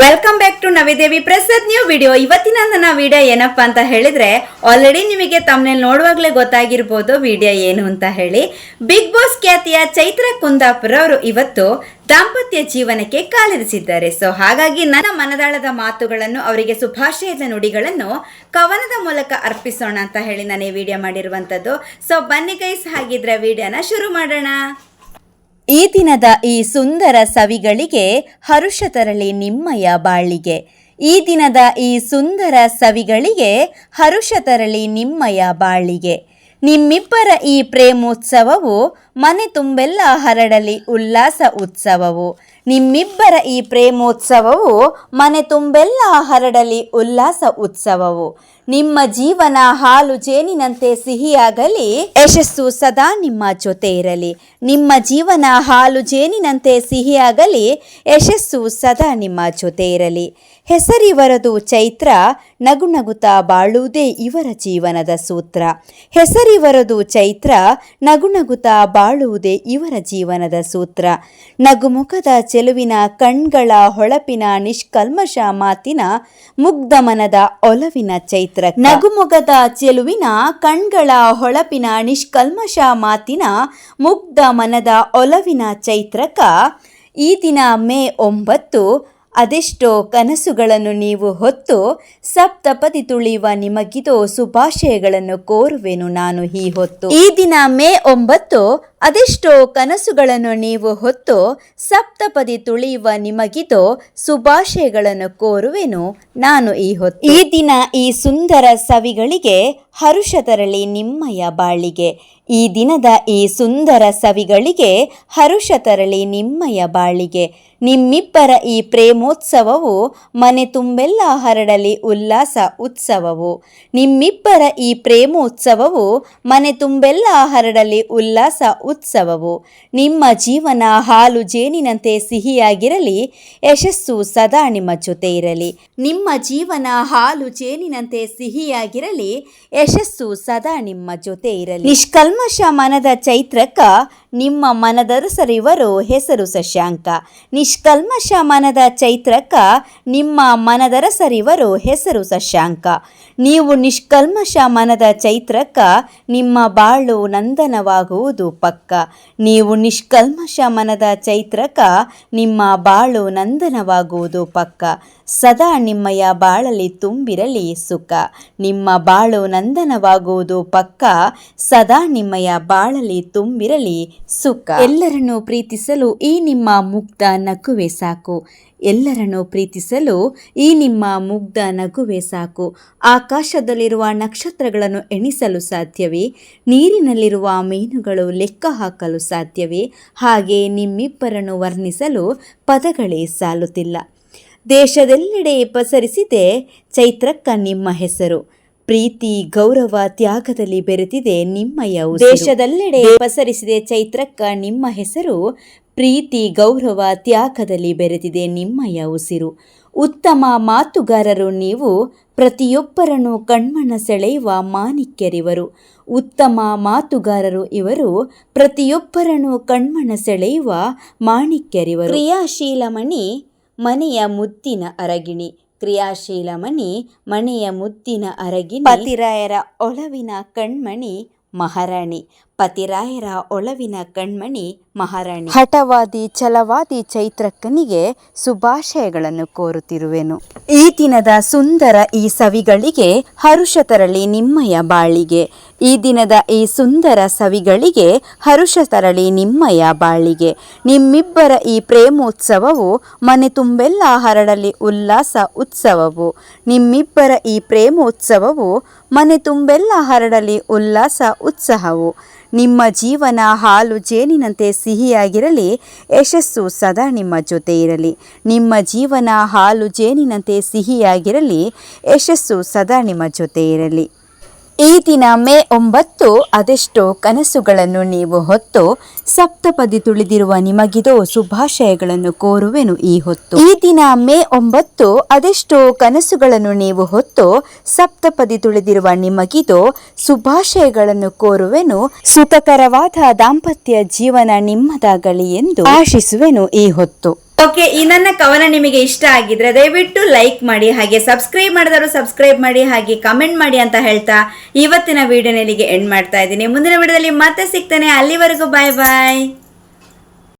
Welcome back to Navidevi Prasad new video ಇವತ್ತಿನ ನನ್ನ video ಏನಪ್ಪಾ ಅಂತ ಹೇಳಿದ್ರೆ ಆಲ್ರೆಡಿ ನಿಮಗೆ ತಮ್ಮನೇಲಿ ನೋಡುವಾಗಲೇ ಗೊತ್ತಾಗಿರ್ಬೋದು ವಿಡಿಯೋ ಏನು ಅಂತ ಹೇಳಿ. ಬಿಗ್ ಬಾಸ್ ಖ್ಯಾತಿಯ ಚೈತ್ರ ಕುಂದಾಪುರ ಅವರು ಇವತ್ತು ದಾಂಪತ್ಯ ಜೀವನಕ್ಕೆ ಕಾಲಿರಿಸಿದ್ದಾರೆ. ಸೊ ಹಾಗಾಗಿ ನನ್ನ ಮನದಾಳದ ಮಾತುಗಳನ್ನು, ಅವರಿಗೆ ಶುಭಾಶಯದ ನುಡಿಗಳನ್ನು ಕವನದ ಮೂಲಕ ಅರ್ಪಿಸೋಣ ಅಂತ ಹೇಳಿ ನಾನು ಈ ವಿಡಿಯೋ ಮಾಡಿರುವಂಥದ್ದು ಸೊ ಬನ್ನಿ ಗೈಸ್ ಹಾಗಿದ್ರೆ ವಿಡಿಯೋನ ಶುರು ಮಾಡೋಣ. ಈ ದಿನದ ಈ ಸುಂದರ ಸವಿಗಳಿಗೆ ಹರುಷ ತರಲಿ ನಿಮ್ಮಯ ಬಾಳಿಗೆ. ಈ ದಿನದ ಈ ಸುಂದರ ಸವಿಗಳಿಗೆ ಹರುಷ ತರಲಿ ನಿಮ್ಮಯ ಬಾಳಿಗೆ. ನಿಮ್ಮಿಬ್ಬರ ಈ ಪ್ರೇಮೋತ್ಸವವು ಮನೆ ತುಂಬೆಲ್ಲ ಹರಡಲಿ ಉಲ್ಲಾಸ ಉತ್ಸವವು. ನಿಮ್ಮಿಬ್ಬರ ಈ ಪ್ರೇಮೋತ್ಸವವು ಮನೆ ತುಂಬೆಲ್ಲ ಹರಡಲಿ ಉಲ್ಲಾಸ ಉತ್ಸವವು. ನಿಮ್ಮ ಜೀವನ ಹಾಲು ಜೇನಿನಂತೆ ಸಿಹಿಯಾಗಲಿ, ಯಶಸ್ಸು ಸದಾ ನಿಮ್ಮ ಜೊತೆ ಇರಲಿ. ನಿಮ್ಮ ಜೀವನ ಹಾಲು ಜೇನಿನಂತೆ ಸಿಹಿಯಾಗಲಿ, ಯಶಸ್ಸು ಸದಾ ನಿಮ್ಮ ಜೊತೆ ಇರಲಿ. ಹೆಸರಿವರದು ಚೈತ್ರ ನಗು ನಗುತ್ತಾ ಬಾಳುವುದೇ ಇವರ ಜೀವನದ ಸೂತ್ರ. ಹೆಸರಿವರದು ಚೈತ್ರ ನಗು ನಗುತ್ತಾ ಬಾಳುವುದೇ ಇವರ ಜೀವನದ ಸೂತ್ರ. ನಗುಮುಖದ ಚೆಲುವಿನ ಕಣ್ಗಳ ಹೊಳಪಿನ ನಿಷ್ಕಲ್ಮಶ ಮಾತಿನ ಮುಗ್ಧ ಮನದ ಒಲವಿನ ಚೈತ್ರ. ನಗುಮುಖದ ಚೆಲುವಿನ ಕಣ್ಗಳ ಹೊಳಪಿನ ನಿಷ್ಕಲ್ಮಶ ಮಾತಿನ ಮುಗ್ಧ ಮನದ ಒಲವಿನ ಚೈತ್ರಕ ಈ ದಿನ ಮೇ ಒಂಬತ್ತು ಅದೆಷ್ಟೋ ಕನಸುಗಳನ್ನು ನೀವು ಹೊತ್ತು ಸಪ್ತಪದಿ ತುಳಿಯುವ ನಿಮಗಿದೋ ಶುಭಾಶಯಗಳನ್ನು ಕೋರುವೆನು ನಾನು ಈ ಹೊತ್ತು. ಈ ದಿನ ಮೇ ಒಂಬತ್ತು ಅದೆಷ್ಟೋ ಕನಸುಗಳನ್ನು ನೀವು ಹೊತ್ತು ಸಪ್ತಪದಿ ತುಳಿಯುವ ನಿಮಗಿದೋ ಶುಭಾಶಯಗಳನ್ನು ಕೋರುವೆನು ನಾನು ಈ ಹೊತ್ತು. ಈ ದಿನ ಈ ಸುಂದರ ಸವಿಗಳಿಗೆ ಹರುಷ ತರಲಿ ನಿಮ್ಮಯ ಬಾಳಿಗೆ. ಈ ದಿನದ ಈ ಸುಂದರ ಸವಿಗಳಿಗೆ ಹರುಷ ತರಲಿ ನಿಮ್ಮಯ ಬಾಳಿಗೆ. ನಿಮ್ಮಿಬ್ಬರ ಈ ಪ್ರೇಮೋತ್ಸವವು ಮನೆ ತುಂಬೆಲ್ಲ ಹರಡಲಿ ಉಲ್ಲಾಸ ಉತ್ಸವವು. ನಿಮ್ಮಿಬ್ಬರ ಈ ಪ್ರೇಮೋತ್ಸವವು ಮನೆ ತುಂಬೆಲ್ಲ ಹರಡಲಿ ಉಲ್ಲಾಸ ಉತ್ಸವವು. ನಿಮ್ಮ ಜೀವನ ಹಾಲು ಜೇನಿನಂತೆ ಸಿಹಿಯಾಗಿರಲಿ, ಯಶಸ್ಸು ಸದಾ ನಿಮ್ಮ ಜೊತೆ ಇರಲಿ. ನಿಮ್ಮ ಜೀವನ ಹಾಲು ಜೇನಿನಂತೆ ಸಿಹಿಯಾಗಿರಲಿ, ಯಶಸ್ಸು ಸದಾ ನಿಮ್ಮ ಜೊತೆ ಇರಲಿ. ನಿಷ್ಕಲ್ಮಶ ಮನದ ಚೈತ್ರಕ್ಕ ನಿಮ್ಮ ಮನದರಸರಿವರು ಹೆಸರು ಸಶ್ಯಾಂಕ ನಿಷ್ಕಲ್ಮಶ ಮನದ ಚೈತ್ರಕ ನಿಮ್ಮ ಮನದರಸರಿವರು ಹೆಸರು ಸಶ್ಯಾಂಕ ನೀವು ನಿಷ್ಕಲ್ಮಶ ಮನದ ಚೈತ್ರಕ ನಿಮ್ಮ ಬಾಳು ನಂದನವಾಗುವುದು ಪಕ್ಕ. ನೀವು ನಿಷ್ಕಲ್ಮಶ ಮನದ ಚೈತ್ರಕ ನಿಮ್ಮ ಬಾಳು ನಂದನವಾಗುವುದು ಪಕ್ಕ. ಸದಾ ನಿಮ್ಮಯ ಬಾಳಲಿ ತುಂಬಿರಲಿ ಸುಖ. ನಿಮ್ಮ ಬಾಳು ನಂದನವಾಗುವುದು ಪಕ್ಕ. ಸದಾ ನಿಮ್ಮಯ ಬಾಳಲಿ ತುಂಬಿರಲಿ ಸುಖ. ಎಲ್ಲರನ್ನು ಪ್ರೀತಿಸಲು ಈ ನಿಮ್ಮ ಮುಗ್ಧ ನಗುವೆ ಸಾಕು. ಎಲ್ಲರನ್ನು ಪ್ರೀತಿಸಲು ಈ ನಿಮ್ಮ ಮುಗ್ಧ ನಗುವೆ ಸಾಕು. ಆಕಾಶದಲ್ಲಿರುವ ನಕ್ಷತ್ರಗಳನ್ನು ಎಣಿಸಲು ಸಾಧ್ಯವೇ? ನೀರಿನಲ್ಲಿರುವ ಮೀನುಗಳು ಲೆಕ್ಕ ಹಾಕಲು ಸಾಧ್ಯವೇ? ಹಾಗೆ ನಿಮ್ಮಿಬ್ಬರನ್ನು ವರ್ಣಿಸಲು ಪದಗಳೇ ಸಾಲುತ್ತಿಲ್ಲ. ದೇಶದೆಲ್ಲೆಡೆ ಪಸರಿಸಿದೆ ಚೈತ್ರಕ್ಕ ನಿಮ್ಮ ಹೆಸರು. ಪ್ರೀತಿ ಗೌರವ ತ್ಯಾಗದಲ್ಲಿ ಬೆರೆತಿದೆ ನಿಮ್ಮಯ ಉಸಿರು. ದೇಶದೆಲ್ಲೆಡೆ ಪಸರಿಸಿದೆ ಚೈತ್ರಕ್ಕ ನಿಮ್ಮ ಹೆಸರು. ಪ್ರೀತಿ ಗೌರವ ತ್ಯಾಗದಲ್ಲಿ ಬೆರೆತಿದೆ ನಿಮ್ಮಯ ಉಸಿರು ಉತ್ತಮ ಮಾತುಗಾರರು ನೀವು. ಪ್ರತಿಯೊಬ್ಬರನ್ನು ಕಣ್ಮಣ ಸೆಳೆಯುವ ಮಾಣಿಕ್ಯರಿವರು. ಉತ್ತಮ ಮಾತುಗಾರರು ಇವರು. ಪ್ರತಿಯೊಬ್ಬರನ್ನು ಕಣ್ಮಣ ಸೆಳೆಯುವ ಮಾಣಿಕ್ಯರಿವರು. ಕ್ರಿಯಾಶೀಲ ಮಣಿ ಮನೆಯ ಮುತ್ತಿನ ಅರಗಿಣಿ. ಕ್ರಿಯಾಶೀಲ ಮಣಿ ಮನೆಯ ಮುತ್ತಿನ ಅರಗಿಣಿ. ಪತಿರಾಯರ ಒಳವಿನ ಕಣ್ಮಣಿ ಮಹಾರಾಣಿ. ಪತಿರಾಯರ ಒಳವಿನ ಕಣ್ಮಣಿ ಮಹಾರಾಣಿ. ಹಠವಾದಿ ಛಲವಾದಿ ಚೈತ್ರಕ್ಕನಿಗೆ ಶುಭಾಶಯಗಳನ್ನು ಕೋರುತ್ತಿರುವೆನು. ಈ ದಿನದ ಸುಂದರ ಈ ಸವಿಗಳಿಗೆ ಹರುಷ ತರಳಿ ನಿಮ್ಮಯ ಬಾಳಿಗೆ. ಈ ದಿನದ ಈ ಸುಂದರ ಸವಿಗಳಿಗೆ ಹರುಷ ತರಳಿ ನಿಮ್ಮಯ ಬಾಳಿಗೆ. ನಿಮ್ಮಿಬ್ಬರ ಈ ಪ್ರೇಮೋತ್ಸವವು ಮನೆ ತುಂಬೆಲ್ಲ ಹರಡಲಿ ಉಲ್ಲಾಸ ಉತ್ಸವವು. ನಿಮ್ಮಿಬ್ಬರ ಈ ಪ್ರೇಮೋತ್ಸವವು ಮನೆ ತುಂಬೆಲ್ಲ ಹರಡಲಿ ಉಲ್ಲಾಸ ಉತ್ಸಾಹವು ನಿಮ್ಮ ಜೀವನ ಹಾಲು ಜೇನಿನಂತೆ ಸಿಹಿಯಾಗಿರಲಿ, ಯಶಸ್ಸು ಸದಾ ನಿಮ್ಮ ಜೊತೆ ಇರಲಿ. ನಿಮ್ಮ ಜೀವನ ಹಾಲು ಜೇನಿನಂತೆ ಸಿಹಿಯಾಗಿರಲಿ, ಯಶಸ್ಸು ಸದಾ ನಿಮ್ಮ ಜೊತೆ ಇರಲಿ. ಈ ದಿನ ಮೇ ಒಂಬತ್ತು ಅದೆಷ್ಟೋ ಕನಸುಗಳನ್ನು ನೀವು ಹೊತ್ತು ಸಪ್ತಪದಿ ತುಳಿದಿರುವ ನಿಮಗಿದೋ ಶುಭಾಶಯಗಳನ್ನು ಕೋರುವೆನು ಈ ಹೊತ್ತು. ಈ ದಿನ ಮೇ ಒಂಬತ್ತು ಅದೆಷ್ಟೋ ಕನಸುಗಳನ್ನು ನೀವು ಹೊತ್ತು ಸಪ್ತಪದಿ ತುಳಿದಿರುವ ನಿಮಗಿದೋ ಶುಭಾಶಯಗಳನ್ನು ಕೋರುವೆನು. ಸುಖಕರವಾದ ದಾಂಪತ್ಯ ಜೀವನ ನಿಮ್ಮದಾಗಲಿ ಎಂದು ಆಶಿಸುವೆನು ಈ ಹೊತ್ತು. ಓಕೆ ಈ ನನ್ನ ಕವನ ನಿಮಗೆ ಇಷ್ಟ ಆಗಿದ್ರೆ ದಯವಿಟ್ಟು ಲೈಕ್ ಮಾಡಿ, ಹಾಗೆ ಸಬ್ಸ್ಕ್ರೈಬ್ ಮಾಡಿದವರು ಸಬ್ಸ್ಕ್ರೈಬ್ ಮಾಡಿ, ಹಾಗೆ ಕಮೆಂಟ್ ಮಾಡಿ ಅಂತ ಹೇಳ್ತಾ ಇವತ್ತಿನ ವಿಡಿಯೋನಲ್ಲಿಗೆ ಎಂಡ್ ಮಾಡ್ತಾ ಇದ್ದೀನಿ. ಮುಂದಿನ ವಿಡಿಯೋದಲ್ಲಿ ಮತ್ತೆ ಸಿಗ್ತೇನೆ. ಅಲ್ಲಿವರೆಗೂ ಬಾಯ್ ಬಾಯ್